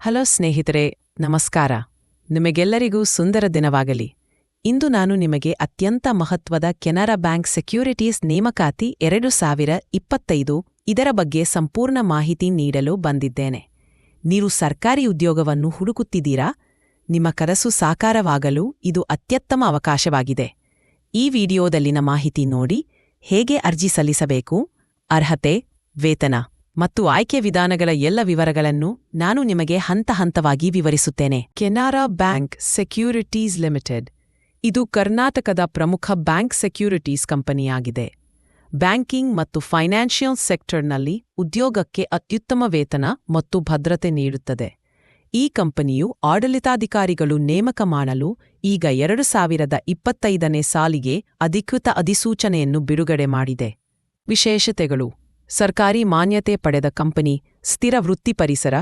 Hello ಸ್ನೇಹಿತರೆ, ನಮಸ್ಕಾರ. ನಿಮಗೆಲ್ಲರಿಗೂ ಸುಂದರ ದಿನವಾಗಲಿ. ಇಂದು ನಾನು ನಿಮಗೆ ಅತ್ಯಂತ ಮಹತ್ವದ ಕೆನರಾ ಬ್ಯಾಂಕ್ ಸೆಕ್ಯೂರಿಟೀಸ್ ನೇಮಕಾತಿ ಎರಡು ಸಾವಿರ ಇಪ್ಪತ್ತೈದು ಇದರ ಬಗ್ಗೆ ಸಂಪೂರ್ಣ ಮಾಹಿತಿ ನೀಡಲು ಬಂದಿದ್ದೇನೆ. ನೀವು ಸರ್ಕಾರಿ ಉದ್ಯೋಗವನ್ನು ಹುಡುಕುತ್ತಿದ್ದೀರಾ? ನಿಮ್ಮ ಕನಸು ಸಾಕಾರವಾಗಲು ಇದು ಅತ್ಯುತ್ತಮ ಅವಕಾಶವಾಗಿದೆ. ಈ ವಿಡಿಯೋದಲ್ಲಿನ ಮಾಹಿತಿ ನೋಡಿ ಹೇಗೆ ಅರ್ಜಿ ಸಲ್ಲಿಸಬೇಕು? ಅರ್ಹತೆ, ವೇತನ. ಮತ್ತು ಆಯ್ಕೆ ವಿಧಾನಗಳ ಎಲ್ಲ ವಿವರಗಳನ್ನು ನಾನು ನಿಮಗೆ ಹಂತ ಹಂತವಾಗಿ ವಿವರಿಸುತ್ತೇನೆ. Canara bank securities limited. ಇದು ಕರ್ನಾಟಕದ ಪ್ರಮುಖ ಬ್ಯಾಂಕ್ ಸೆಕ್ಯೂರಿಟೀಸ್ ಕಂಪನಿಯಾಗಿದೆ. ಬ್ಯಾಂಕಿಂಗ್ ಮತ್ತು ಫೈನಾನ್ಷಿಯಲ್ ಸೆಕ್ಟರ್ನಲ್ಲಿ ಉದ್ಯೋಗಕ್ಕೆ ಅತ್ಯುತ್ತಮ ವೇತನ ಮತ್ತು ಭದ್ರತೆ ನೀಡುತ್ತದೆ. ಈ ಕಂಪನಿಯು ಆಡಳಿತಾಧಿಕಾರಿಗಳು ನೇಮಕ ಮಾಡಲು ಈಗ ಎರಡು ಸಾವಿರದ ಇಪ್ಪತ್ತೈದನೇ ಸಾಲಿಗೆ ಅಧಿಕೃತ ಅಧಿಸೂಚನೆಯನ್ನು ಬಿಡುಗಡೆ ಮಾಡಿದೆ. ವಿಶೇಷತೆಗಳು. ಸರ್ಕಾರಿ ಮಾನ್ಯತೆ ಪಡೆದ ಕಂಪನಿ ಸ್ಥಿರ ವೃತ್ತಿ ಪರಿಸರ,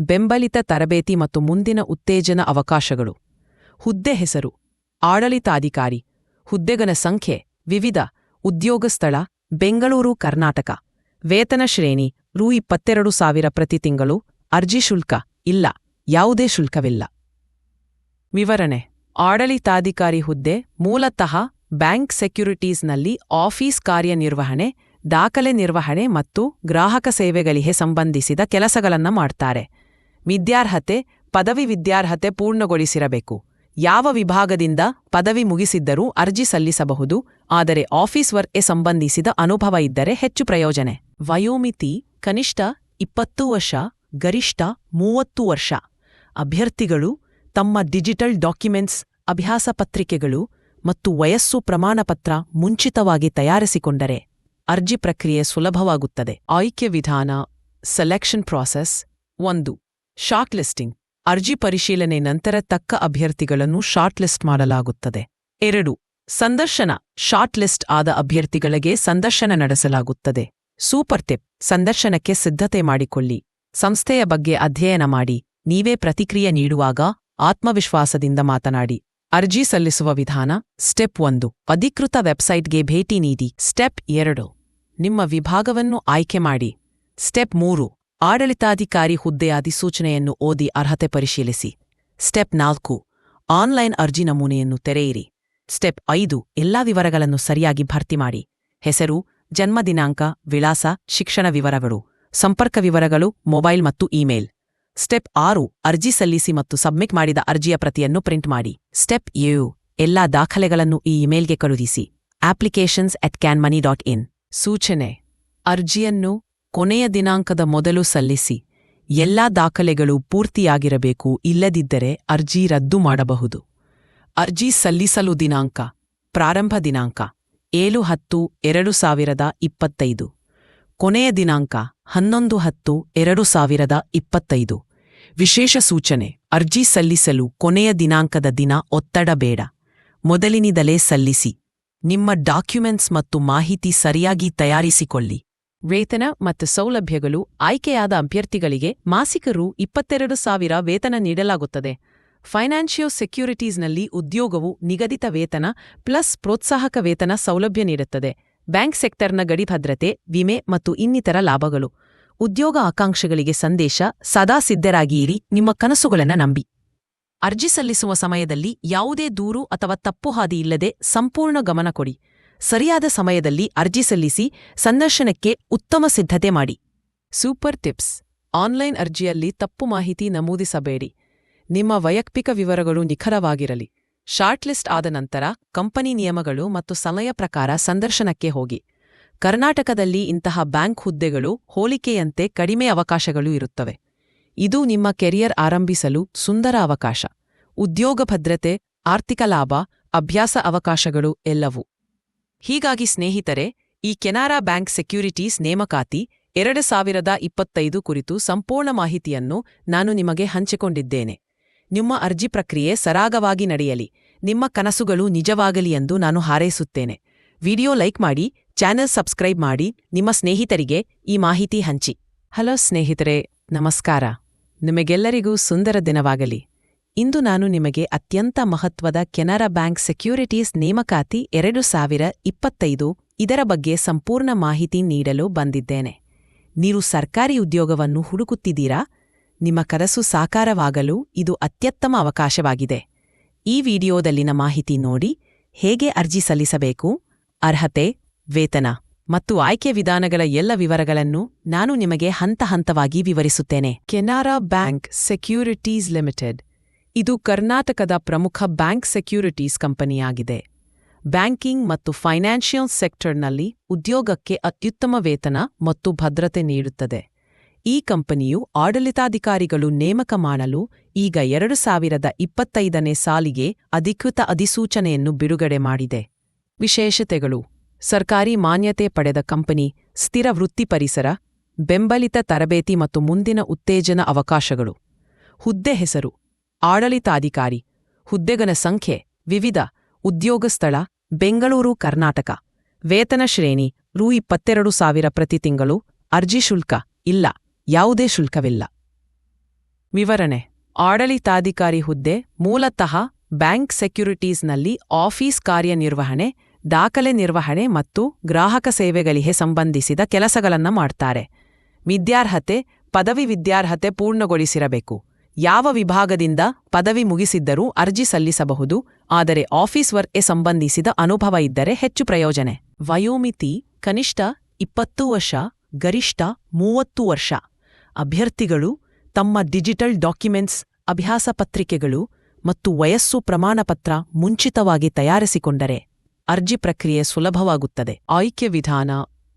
ಬೆಂಬಲಿತ ತರಬೇತಿ ಮತ್ತು ಮುಂದಿನ ಉತ್ತೇಜನ ಅವಕಾಶಗಳು. ಹುದ್ದೆ ಹೆಸರು, ಆಡಳಿತಾಧಿಕಾರಿ, ಹುದ್ದೆಗನ ಸಂಖ್ಯೆ, ವಿವಿಧ, ಉದ್ಯೋಗ ಸ್ಥಳ, ಬೆಂಗಳೂರು, ಕರ್ನಾಟಕ. ವೇತನ ಶ್ರೇಣಿ, ರು ಇಪ್ಪತ್ತೆರಡು ಸಾವಿರ ಪ್ರತಿ ತಿಂಗಳು, ಅರ್ಜಿ ಶುಲ್ಕ, ಇಲ್ಲ, ಯಾವುದೇ ಶುಲ್ಕವಿಲ್ಲ. ವಿವರಣೆ, ಆಡಳಿತಾಧಿಕಾರಿ ಹುದ್ದೆ ಮೂಲತಃ ಬ್ಯಾಂಕ್ ಸೆಕ್ಯುರಿಟೀಸ್ನಲ್ಲಿ ಆಫೀಸ್ ಕಾರ್ಯನಿರ್ವಹಣೆ ದಾಖಲೆ ನಿರ್ವಹಣೆ ಮತ್ತು ಗ್ರಾಹಕ ಸೇವೆಗಳಿಗೆ ಸಂಬಂಧಿಸಿದ ಕೆಲಸಗಳನ್ನು ಮಾಡ್ತಾರೆ. ವಿದ್ಯಾರ್ಹತೆ, ಪದವಿ ವಿದ್ಯಾರ್ಹತೆ ಪೂರ್ಣಗೊಳಿಸಿರಬೇಕು. ಯಾವ ವಿಭಾಗದಿಂದ ಪದವಿ ಮುಗಿಸಿದ್ದರೂ ಅರ್ಜಿ ಸಲ್ಲಿಸಬಹುದು, ಆದರೆ ಆಫೀಸ್ ವರ್ಕ್ಗೆ ಸಂಬಂಧಿಸಿದ ಅನುಭವ ಇದ್ದರೆ ಹೆಚ್ಚು ಪ್ರಯೋಜನೆ. ವಯೋಮಿತಿ, ಕನಿಷ್ಠ ಇಪ್ಪತ್ತು ವರ್ಷ, ಗರಿಷ್ಠ ಮೂವತ್ತು ವರ್ಷ. ಅಭ್ಯರ್ಥಿಗಳು ತಮ್ಮ ಡಿಜಿಟಲ್ ಡಾಕ್ಯುಮೆಂಟ್ಸ್, ಅಭ್ಯಾಸ ಪತ್ರಿಕೆಗಳು ಮತ್ತು ವಯಸ್ಸು ಪ್ರಮಾಣಪತ್ರ ಮುಂಚಿತವಾಗಿ ತಯಾರಿಸಿಕೊಂಡರೆ ಅರ್ಜಿ ಪ್ರಕ್ರಿಯೆ ಸುಲಭವಾಗುತ್ತದೆ. ಆಯ್ಕೆ ವಿಧಾನ ಸೆಲೆಕ್ಷನ್ ಪ್ರಾಸೆಸ್ ಒಂದು. ಶಾರ್ಟ್ ಲಿಸ್ಟಿಂಗ್ ಅರ್ಜಿ ಪರಿಶೀಲನೆ ನಂತರ ತಕ್ಕ ಅಭ್ಯರ್ಥಿಗಳನ್ನು ಶಾರ್ಟ್ ಲಿಸ್ಟ್ ಮಾಡಲಾಗುತ್ತದೆ. ಎರಡು. ಸಂದರ್ಶನ ಶಾರ್ಟ್ ಲಿಸ್ಟ್ ಆದ ಅಭ್ಯರ್ಥಿಗಳಿಗೆ ಸಂದರ್ಶನ ನಡೆಸಲಾಗುತ್ತದೆ. ಸೂಪರ್ ಟಿಪ್, ಸಂದರ್ಶನಕ್ಕೆ ಸಿದ್ಧತೆ ಮಾಡಿಕೊಳ್ಳಿ. ಸಂಸ್ಥೆಯ ಬಗ್ಗೆ ಅಧ್ಯಯನ ಮಾಡಿ, ನೀವೇ ಪ್ರತಿಕ್ರಿಯೆ ನೀಡುವಾಗ ಆತ್ಮವಿಶ್ವಾಸದಿಂದ ಮಾತನಾಡಿ. ಅರ್ಜಿ ಸಲ್ಲಿಸುವ ವಿಧಾನ ಸ್ಟೆಪ್ ಒಂದು. ಅಧಿಕೃತ ವೆಬ್ಸೈಟ್ಗೆ ಭೇಟಿ ನೀಡಿ. ಸ್ಟೆಪ್ ಎರಡು. ನಿಮ್ಮ ವಿಭಾಗವನ್ನು ಆಯ್ಕೆ ಮಾಡಿ. ಸ್ಟೆಪ್ ಮೂರು. ಆಡಳಿತಾಧಿಕಾರಿ ಹುದ್ದೆ ಅಧಿಸೂಚನೆಯನ್ನು ಓದಿ ಅರ್ಹತೆ ಪರಿಶೀಲಿಸಿ. ಸ್ಟೆಪ್ ನಾಲ್ಕು. ಆನ್ಲೈನ್ ಅರ್ಜಿ ನಮೂನೆಯನ್ನು ತೆರೆಯಿರಿ. ಸ್ಟೆಪ್ ಐದು. ಎಲ್ಲಾ ವಿವರಗಳನ್ನು ಸರಿಯಾಗಿ ಭರ್ತಿ ಮಾಡಿ. ಹೆಸರು, ಜನ್ಮ ದಿನಾಂಕ, ವಿಳಾಸ, ಶಿಕ್ಷಣ ವಿವರಗಳು, ಸಂಪರ್ಕ ವಿವರಗಳು, ಮೊಬೈಲ್ ಮತ್ತು ಇಮೇಲ್. ಸ್ಟೆಪ್ ಆರು. ಅರ್ಜಿ ಸಲ್ಲಿಸಿ ಮತ್ತು ಸಬ್ಮಿಟ್ ಮಾಡಿದ ಅರ್ಜಿಯ ಪ್ರತಿಯನ್ನು ಪ್ರಿಂಟ್ ಮಾಡಿ. ಸ್ಟೆಪ್ ಏಳು. ಎಲ್ಲಾ ದಾಖಲೆಗಳನ್ನು ಈ ಇಮೇಲ್ಗೆ ಕಳುಹಿಸಿ. ಅಪ್ಲಿಕೇಶನ್ಸ್ ಸೂಚನೆ. ಅರ್ಜಿಯನ್ನು ಕೊನೆಯ ದಿನಾಂಕದ ಮೊದಲು ಸಲ್ಲಿಸಿ. ಎಲ್ಲಾ ದಾಖಲೆಗಳು ಪೂರ್ತಿಯಾಗಿರಬೇಕು, ಇಲ್ಲದಿದ್ದರೆ ಅರ್ಜಿ ರದ್ದು ಮಾಡಬಹುದು. ಅರ್ಜಿ ಸಲ್ಲಿಸಲು ದಿನಾಂಕ. ಪ್ರಾರಂಭ ದಿನಾಂಕ. ಏಳು ಹತ್ತು ಎರಡು ಸಾವಿರದ ಇಪ್ಪತ್ತೈದು. ಕೊನೆಯ ದಿನಾಂಕ. ಹನ್ನೊಂದು ಹತ್ತು ಎರಡು ಸಾವಿರದ ಇಪ್ಪತ್ತೈದು. ವಿಶೇಷ ಸೂಚನೆ. ಅರ್ಜಿ ಸಲ್ಲಿಸಲು ಕೊನೆಯ ದಿನಾಂಕದ ದಿನ ಒತ್ತಡ ಬೇಡ. ಮೊದಲಿನಿಂದಲೇ ಸಲ್ಲಿಸಿ. ನಿಮ್ಮ ಡಾಕ್ಯುಮೆಂಟ್ಸ್ ಮತ್ತು ಮಾಹಿತಿ ಸರಿಯಾಗಿ ತಯಾರಿಸಿಕೊಳ್ಳಿ. ವೇತನ ಮತ್ತು ಸೌಲಭ್ಯಗಳು ಆಯ್ಕೆಯಾದ ಅಭ್ಯರ್ಥಿಗಳಿಗೆ ಮಾಸಿಕ ರು ಇಪ್ಪತ್ತೆರಡು ಸಾವಿರ ವೇತನ ನೀಡಲಾಗುತ್ತದೆ. ಫೈನಾನ್ಷಿಯಲ್ ಸೆಕ್ಯೂರಿಟೀಸ್ನಲ್ಲಿ ಉದ್ಯೋಗವು ನಿಗದಿತ ವೇತನ ಪ್ಲಸ್ ಪ್ರೋತ್ಸಾಹಕ ವೇತನ ಸೌಲಭ್ಯ ನೀಡುತ್ತದೆ. ಬ್ಯಾಂಕ್ ಸೆಕ್ಟರ್ನ ಗಡಿ ಭದ್ರತೆ ವಿಮೆ ಮತ್ತು ಇನ್ನಿತರ ಲಾಭಗಳು. ಉದ್ಯೋಗ ಆಕಾಂಕ್ಷೆಗಳಿಗೆ ಸಂದೇಶ, ಸದಾ ಸಿದ್ಧರಾಗಿಯಿರಿ ನಿಮ್ಮ ಕನಸುಗಳನ್ನು ನಂಬಿ. ಅರ್ಜಿ ಸಲ್ಲಿಸುವ ಸಮಯದಲ್ಲಿ ಯಾವುದೇ ದೂರು ಅಥವಾ ತಪ್ಪು ಹಾದಿ ಇಲ್ಲದೆ ಸಂಪೂರ್ಣ ಗಮನ ಕೊಡಿ. ಸರಿಯಾದ ಸಮಯದಲ್ಲಿ ಅರ್ಜಿ ಸಲ್ಲಿಸಿ ಸಂದರ್ಶನಕ್ಕೆ ಉತ್ತಮ ಸಿದ್ಧತೆ ಮಾಡಿ. Super tips. ಆನ್ಲೈನ್ ಅರ್ಜಿಯಲ್ಲಿ ತಪ್ಪು ಮಾಹಿತಿ ನಮೂದಿಸಬೇಡಿ. ನಿಮ್ಮ ವೈಯಕ್ತಿಕ ವಿವರಗಳು ನಿಖರವಾಗಿರಲಿ. ಶಾರ್ಟ್ಲಿಸ್ಟ್ ಆದ ನಂತರ ಕಂಪನಿ ನಿಯಮಗಳು ಮತ್ತು ಸಮಯ ಪ್ರಕಾರ ಸಂದರ್ಶನಕ್ಕೆ ಹೋಗಿ. ಕರ್ನಾಟಕದಲ್ಲಿ ಇಂತಹ ಬ್ಯಾಂಕ್ ಹುದ್ದೆಗಳು ಹೋಲಿಕೆಯಂತೆ ಕಡಿಮೆ ಅವಕಾಶಗಳು ಇರುತ್ತವೆ. ಇದು ನಿಮ್ಮ ಕೆರಿಯರ್ ಆರಂಭಿಸಲು ಸುಂದರ ಅವಕಾಶ. ಉದ್ಯೋಗ ಭದ್ರತೆ, ಆರ್ಥಿಕ ಲಾಭ, ಅಭ್ಯಾಸ ಅವಕಾಶಗಳು ಎಲ್ಲವೂ. ಹೀಗಾಗಿ ಸ್ನೇಹಿತರೆ, ಈ ಕೆನಾರಾ ಬ್ಯಾಂಕ್ ಸೆಕ್ಯೂರಿಟೀಸ್ ನೇಮಕಾತಿ ಎರಡು ಸಾವಿರದ ಇಪ್ಪತ್ತೈದು ಕುರಿತು ಸಂಪೂರ್ಣ ಮಾಹಿತಿಯನ್ನು ನಾನು ನಿಮಗೆ ಹಂಚಿಕೊಂಡಿದ್ದೇನೆ. ನಿಮ್ಮ ಅರ್ಜಿ ಪ್ರಕ್ರಿಯೆ ಸರಾಗವಾಗಿ ನಡೆಯಲಿ. ನಿಮ್ಮ ಕನಸುಗಳು ನಿಜವಾಗಲಿ ಎಂದು ನಾನು ಹಾರೈಸುತ್ತೇನೆ. ವಿಡಿಯೋ ಲೈಕ್ ಮಾಡಿ, ಚಾನೆಲ್ ಸಬ್ಸ್ಕ್ರೈಬ್ ಮಾಡಿ, ನಿಮ್ಮ ಸ್ನೇಹಿತರಿಗೆ ಈ ಮಾಹಿತಿ ಹಂಚಿ. ಹಲೋ ಸ್ನೇಹಿತರೆ, ನಮಸ್ಕಾರ. ನಿಮಗೆಲ್ಲರಿಗೂ ಸುಂದರ ದಿನವಾಗಲಿ. ಇಂದು ನಾನು ನಿಮಗೆ ಅತ್ಯಂತ ಮಹತ್ವದ ಕೆನರಾ ಬ್ಯಾಂಕ್ ಸೆಕ್ಯೂರಿಟೀಸ್ ನೇಮಕಾತಿ ಎರಡು ಸಾವಿರ ಇಪ್ಪತ್ತೈದು ಇದರ ಬಗ್ಗೆ ಸಂಪೂರ್ಣ ಮಾಹಿತಿ ನೀಡಲು ಬಂದಿದ್ದೇನೆ. ನೀವು ಸರ್ಕಾರಿ ಉದ್ಯೋಗವನ್ನು ಹುಡುಕುತ್ತಿದ್ದೀರಾ? ನಿಮ್ಮ ಕನಸು ಸಾಕಾರವಾಗಲು ಇದು ಅತ್ಯುತ್ತಮ ಅವಕಾಶವಾಗಿದೆ. ಈ ವಿಡಿಯೋದಲ್ಲಿನ ಮಾಹಿತಿ ನೋಡಿ ಹೇಗೆ ಅರ್ಜಿ ಸಲ್ಲಿಸಬೇಕು? ಅರ್ಹತೆ, ವೇತನ. ಮತ್ತು ಆಯ್ಕೆ ವಿಧಾನಗಳ ಎಲ್ಲ ವಿವರಗಳನ್ನು ನಾನು ನಿಮಗೆ ಹಂತ ಹಂತವಾಗಿ ವಿವರಿಸುತ್ತೇನೆ. Canara bank securities limited. ಇದು ಕರ್ನಾಟಕದ ಪ್ರಮುಖ ಬ್ಯಾಂಕ್ ಸೆಕ್ಯೂರಿಟೀಸ್ ಕಂಪನಿಯಾಗಿದೆ. ಬ್ಯಾಂಕಿಂಗ್ ಮತ್ತು ಫೈನಾನ್ಷಿಯಲ್ ಸೆಕ್ಟರ್ನಲ್ಲಿ ಉದ್ಯೋಗಕ್ಕೆ ಅತ್ಯುತ್ತಮ ವೇತನ ಮತ್ತು ಭದ್ರತೆ ನೀಡುತ್ತದೆ. ಈ ಕಂಪನಿಯು ಆಡಳಿತಾಧಿಕಾರಿಗಳು ನೇಮಕ ಮಾಡಲು ಈಗ ಎರಡು ಸಾವಿರದ ಇಪ್ಪತ್ತೈದನೇ ಸಾಲಿಗೆ ಅಧಿಕೃತ ಅಧಿಸೂಚನೆಯನ್ನು ಬಿಡುಗಡೆ ಮಾಡಿದೆ. ವಿಶೇಷತೆಗಳು. ಸರ್ಕಾರಿ ಮಾನ್ಯತೆ ಪಡೆದ ಕಂಪನಿ ಸ್ಥಿರ ವೃತ್ತಿ ಪರಿಸರ, ಬೆಂಬಲಿತ ತರಬೇತಿ ಮತ್ತು ಮುಂದಿನ ಉತ್ತೇಜನ ಅವಕಾಶಗಳು. ಹುದ್ದೆ ಹೆಸರು, ಆಡಳಿತಾಧಿಕಾರಿ, ಹುದ್ದೆಗನ ಸಂಖ್ಯೆ, ವಿವಿಧ, ಉದ್ಯೋಗ ಸ್ಥಳ, ಬೆಂಗಳೂರು, ಕರ್ನಾಟಕ. ವೇತನ ಶ್ರೇಣಿ, ರು ಇಪ್ಪತ್ತೆರಡು ಸಾವಿರ ಪ್ರತಿ ತಿಂಗಳು, ಅರ್ಜಿ ಶುಲ್ಕ, ಇಲ್ಲ, ಯಾವುದೇ ಶುಲ್ಕವಿಲ್ಲ. ವಿವರಣೆ, ಆಡಳಿತಾಧಿಕಾರಿ ಹುದ್ದೆ ಮೂಲತಃ ಬ್ಯಾಂಕ್ ಸೆಕ್ಯುರಿಟೀಸ್ನಲ್ಲಿ ಆಫೀಸ್ ಕಾರ್ಯನಿರ್ವಹಣೆ ದಾಖಲೆ ನಿರ್ವಹಣೆ ಮತ್ತು ಗ್ರಾಹಕ ಸೇವೆಗಳಿಗೆ ಸಂಬಂಧಿಸಿದ ಕೆಲಸಗಳನ್ನು ಮಾಡ್ತಾರೆ. ವಿದ್ಯಾರ್ಹತೆ, ಪದವಿ ವಿದ್ಯಾರ್ಹತೆ ಪೂರ್ಣಗೊಳಿಸಿರಬೇಕು. ಯಾವ ವಿಭಾಗದಿಂದ ಪದವಿ ಮುಗಿಸಿದ್ದರೂ ಅರ್ಜಿ ಸಲ್ಲಿಸಬಹುದು, ಆದರೆ ಆಫೀಸ್ ವರ್ಕ್ಗೆ ಸಂಬಂಧಿಸಿದ ಅನುಭವ ಇದ್ದರೆ ಹೆಚ್ಚು ಪ್ರಯೋಜನೆ. ವಯೋಮಿತಿ, ಕನಿಷ್ಠ ಇಪ್ಪತ್ತು ವರ್ಷ, ಗರಿಷ್ಠ ಮೂವತ್ತು ವರ್ಷ. ಅಭ್ಯರ್ಥಿಗಳು ತಮ್ಮ ಡಿಜಿಟಲ್ ಡಾಕ್ಯುಮೆಂಟ್ಸ್, ಅಭ್ಯಾಸ ಪತ್ರಿಕೆಗಳು ಮತ್ತು ವಯಸ್ಸು ಪ್ರಮಾಣಪತ್ರ ಮುಂಚಿತವಾಗಿ ತಯಾರಿಸಿಕೊಂಡರೆ ಅರ್ಜಿ ಪ್ರಕ್ರಿಯೆ ಸುಲಭವಾಗುತ್ತದೆ. ಆಯ್ಕೆ ವಿಧಾನ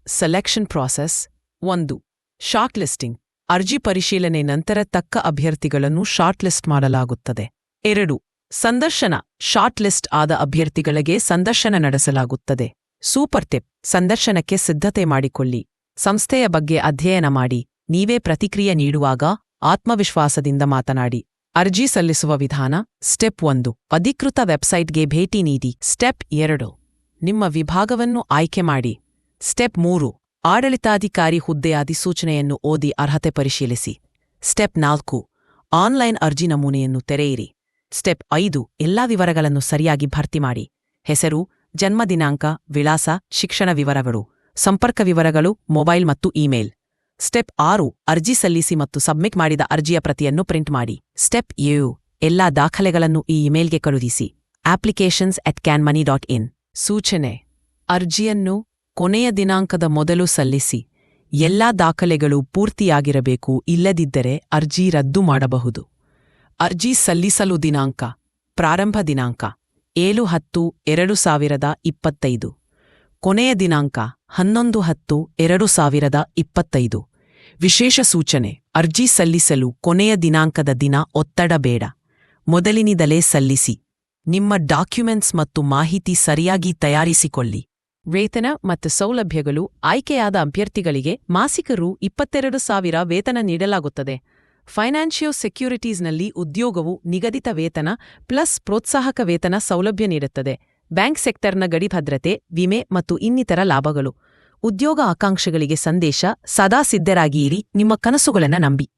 ಸೆಲೆಕ್ಷನ್ ಪ್ರಾಸೆಸ್ ಒಂದು. ಶಾರ್ಟ್ ಲಿಸ್ಟಿಂಗ್ ಅರ್ಜಿ ಪರಿಶೀಲನೆ ನಂತರ ತಕ್ಕ ಅಭ್ಯರ್ಥಿಗಳನ್ನು ಶಾರ್ಟ್ ಲಿಸ್ಟ್ ಮಾಡಲಾಗುತ್ತದೆ. ಎರಡು. ಸಂದರ್ಶನ ಶಾರ್ಟ್ ಲಿಸ್ಟ್ ಆದ ಅಭ್ಯರ್ಥಿಗಳಿಗೆ ಸಂದರ್ಶನ ನಡೆಸಲಾಗುತ್ತದೆ. ಸೂಪರ್ ಟಿಪ್, ಸಂದರ್ಶನಕ್ಕೆ ಸಿದ್ಧತೆ ಮಾಡಿಕೊಳ್ಳಿ. ಸಂಸ್ಥೆಯ ಬಗ್ಗೆ ಅಧ್ಯಯನ ಮಾಡಿ. ನೀವೇ ಪ್ರತಿಕ್ರಿಯೆ ನೀಡುವಾಗ ಆತ್ಮವಿಶ್ವಾಸದಿಂದ ಮಾತನಾಡಿ. ಅರ್ಜಿ ಸಲ್ಲಿಸುವ ವಿಧಾನ ಸ್ಟೆಪ್ ಒಂದು. ಅಧಿಕೃತ ವೆಬ್ಸೈಟ್ಗೆ ಭೇಟಿ ನೀಡಿ. ಸ್ಟೆಪ್ ಎರಡು. ನಿಮ್ಮ ವಿಭಾಗವನ್ನು ಆಯ್ಕೆ ಮಾಡಿ. ಸ್ಟೆಪ್ ಮೂರು. ಆಡಳಿತಾಧಿಕಾರಿ ಹುದ್ದೆ ಅಧಿಸೂಚನೆಯನ್ನು ಓದಿ ಅರ್ಹತೆ ಪರಿಶೀಲಿಸಿ. ಸ್ಟೆಪ್ ನಾಲ್ಕು. ಆನ್ಲೈನ್ ಅರ್ಜಿ ನಮೂನೆಯನ್ನು ತೆರೆಯಿರಿ. ಸ್ಟೆಪ್ ಐದು. ಎಲ್ಲಾ ವಿವರಗಳನ್ನು ಸರಿಯಾಗಿ ಭರ್ತಿ ಮಾಡಿ. ಹೆಸರು, ಜನ್ಮ ದಿನಾಂಕ, ವಿಳಾಸ, ಶಿಕ್ಷಣ ವಿವರಗಳು, ಸಂಪರ್ಕ ವಿವರಗಳು, ಮೊಬೈಲ್ ಮತ್ತು ಇಮೇಲ್. ಸ್ಟೆಪ್ ಆರು. ಅರ್ಜಿ ಸಲ್ಲಿಸಿ ಮತ್ತು ಸಬ್ಮಿಟ್ ಮಾಡಿದ ಅರ್ಜಿಯ ಪ್ರತಿಯನ್ನು ಪ್ರಿಂಟ್ ಮಾಡಿ. ಸ್ಟೆಪ್ ಏಳು. ಎಲ್ಲಾ ದಾಖಲೆಗಳನ್ನು ಈ ಇಮೇಲ್ಗೆ ಕಳುಹಿಸಿ. ಅಪ್ಲಿಕೇಶನ್ಸ್ ಸೂಚನೆ. ಅರ್ಜಿಯನ್ನು ಕೊನೆಯ ದಿನಾಂಕದ ಮೊದಲು ಸಲ್ಲಿಸಿ. ಎಲ್ಲಾ ದಾಖಲೆಗಳು ಪೂರ್ತಿಯಾಗಿರಬೇಕು, ಇಲ್ಲದಿದ್ದರೆ ಅರ್ಜಿ ರದ್ದು ಮಾಡಬಹುದು. ಅರ್ಜಿ ಸಲ್ಲಿಸಲು ದಿನಾಂಕ. ಪ್ರಾರಂಭ ದಿನಾಂಕ. ಏಳು ಹತ್ತು ಎರಡು ಸಾವಿರದ ಇಪ್ಪತ್ತೈದು. ಕೊನೆಯ ದಿನಾಂಕ. ಹನ್ನೊಂದು ಹತ್ತು ಎರಡು ಸಾವಿರದ ಇಪ್ಪತ್ತೈದು. ವಿಶೇಷ ಸೂಚನೆ. ಅರ್ಜಿ ಸಲ್ಲಿಸಲು ಕೊನೆಯ ದಿನಾಂಕದ ದಿನ ಒತ್ತಡ ಬೇಡ. ಮೊದಲಿನಿಂದಲೇ ಸಲ್ಲಿಸಿ. ನಿಮ್ಮ ಡಾಕ್ಯುಮೆಂಟ್ಸ್ ಮತ್ತು ಮಾಹಿತಿ ಸರಿಯಾಗಿ ತಯಾರಿಸಿಕೊಳ್ಳಿ. ವೇತನ ಮತ್ತು ಸೌಲಭ್ಯಗಳು ಆಯ್ಕೆಯಾದ ಅಭ್ಯರ್ಥಿಗಳಿಗೆ ಮಾಸಿಕ ರು ಇಪ್ಪತ್ತೆರಡು ಸಾವಿರ ವೇತನ ನೀಡಲಾಗುತ್ತದೆ. ಫೈನಾನ್ಷಿಯಲ್ ಸೆಕ್ಯೂರಿಟೀಸ್ನಲ್ಲಿ ಉದ್ಯೋಗವು ನಿಗದಿತ ವೇತನ ಪ್ಲಸ್ ಪ್ರೋತ್ಸಾಹಕ ವೇತನ ಸೌಲಭ್ಯ ನೀಡುತ್ತದೆ. ಬ್ಯಾಂಕ್ ಸೆಕ್ಟರ್ನ ಗಡಿ ಭದ್ರತೆ ವಿಮೆ ಮತ್ತು ಇನ್ನಿತರ ಲಾಭಗಳು. ಉದ್ಯೋಗ ಆಕಾಂಕ್ಷೆಗಳಿಗೆ ಸಂದೇಶ, ಸದಾ ಸಿದ್ಧರಾಗಿಯಿರಿ ನಿಮ್ಮ ಕನಸುಗಳನ್ನು ನಂಬಿ.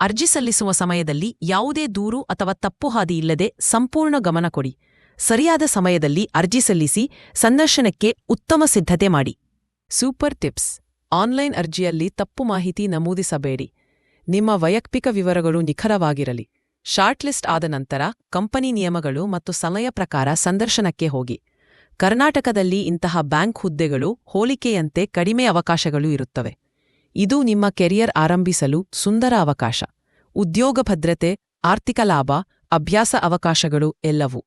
ಅರ್ಜಿ ಸಲ್ಲಿಸುವ ಸಮಯದಲ್ಲಿ ಯಾವುದೇ ದೂರು ಅಥವಾ ತಪ್ಪು ಹಾದಿ ಇಲ್ಲದೆ ಸಂಪೂರ್ಣ ಗಮನ ಕೊಡಿ. ಸರಿಯಾದ ಸಮಯದಲ್ಲಿ ಅರ್ಜಿ ಸಲ್ಲಿಸಿ ಸಂದರ್ಶನಕ್ಕೆ ಉತ್ತಮ ಸಿದ್ಧತೆ ಮಾಡಿ. Super tips. ಆನ್ಲೈನ್ ಅರ್ಜಿಯಲ್ಲಿ ತಪ್ಪು ಮಾಹಿತಿ ನಮೂದಿಸಬೇಡಿ. ನಿಮ್ಮ ವೈಯಕ್ತಿಕ ವಿವರಗಳು ನಿಖರವಾಗಿರಲಿ. ಶಾರ್ಟ್ಲಿಸ್ಟ್ ಆದ ನಂತರ ಕಂಪನಿ ನಿಯಮಗಳು ಮತ್ತು ಸಮಯ ಪ್ರಕಾರ ಸಂದರ್ಶನಕ್ಕೆ ಹೋಗಿ. ಕರ್ನಾಟಕದಲ್ಲಿ ಇಂತಹ ಬ್ಯಾಂಕ್ ಹುದ್ದೆಗಳು ಹೋಲಿಕೆಯಂತೆ ಕಡಿಮೆ ಅವಕಾಶಗಳು ಇರುತ್ತವೆ. ಇದು ನಿಮ್ಮ ಕೆರಿಯರ್ ಆರಂಭಿಸಲು ಸುಂದರ ಅವಕಾಶ. ಉದ್ಯೋಗ ಭದ್ರತೆ, ಆರ್ಥಿಕ ಲಾಭ, ಅಭ್ಯಾಸ ಅವಕಾಶಗಳು ಎಲ್ಲವೂ.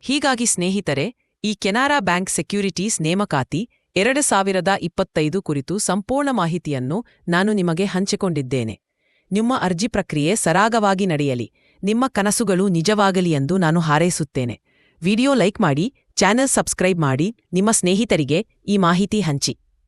ಹೀಗಾಗಿ ಸ್ನೇಹಿತರೆ, ಈ ಕೆನಾರಾ ಬ್ಯಾಂಕ್ ಸೆಕ್ಯೂರಿಟೀಸ್ ನೇಮಕಾತಿ ಎರಡು ಸಾವಿರದ ಇಪ್ಪತ್ತೈದು ಕುರಿತು ಸಂಪೂರ್ಣ ಮಾಹಿತಿಯನ್ನು ನಾನು ನಿಮಗೆ ಹಂಚಿಕೊಂಡಿದ್ದೇನೆ. ನಿಮ್ಮ ಅರ್ಜಿ ಪ್ರಕ್ರಿಯೆ ಸರಾಗವಾಗಿ ನಡೆಯಲಿ. ನಿಮ್ಮ ಕನಸುಗಳು ನಿಜವಾಗಲಿ ಎಂದು ನಾನು ಹಾರೈಸುತ್ತೇನೆ. ವಿಡಿಯೋ ಲೈಕ್ ಮಾಡಿ, ಚಾನೆಲ್ ಸಬ್ಸ್ಕ್ರೈಬ್ ಮಾಡಿ, ನಿಮ್ಮ ಸ್ನೇಹಿತರಿಗೆ ಈ ಮಾಹಿತಿ ಹಂಚಿ.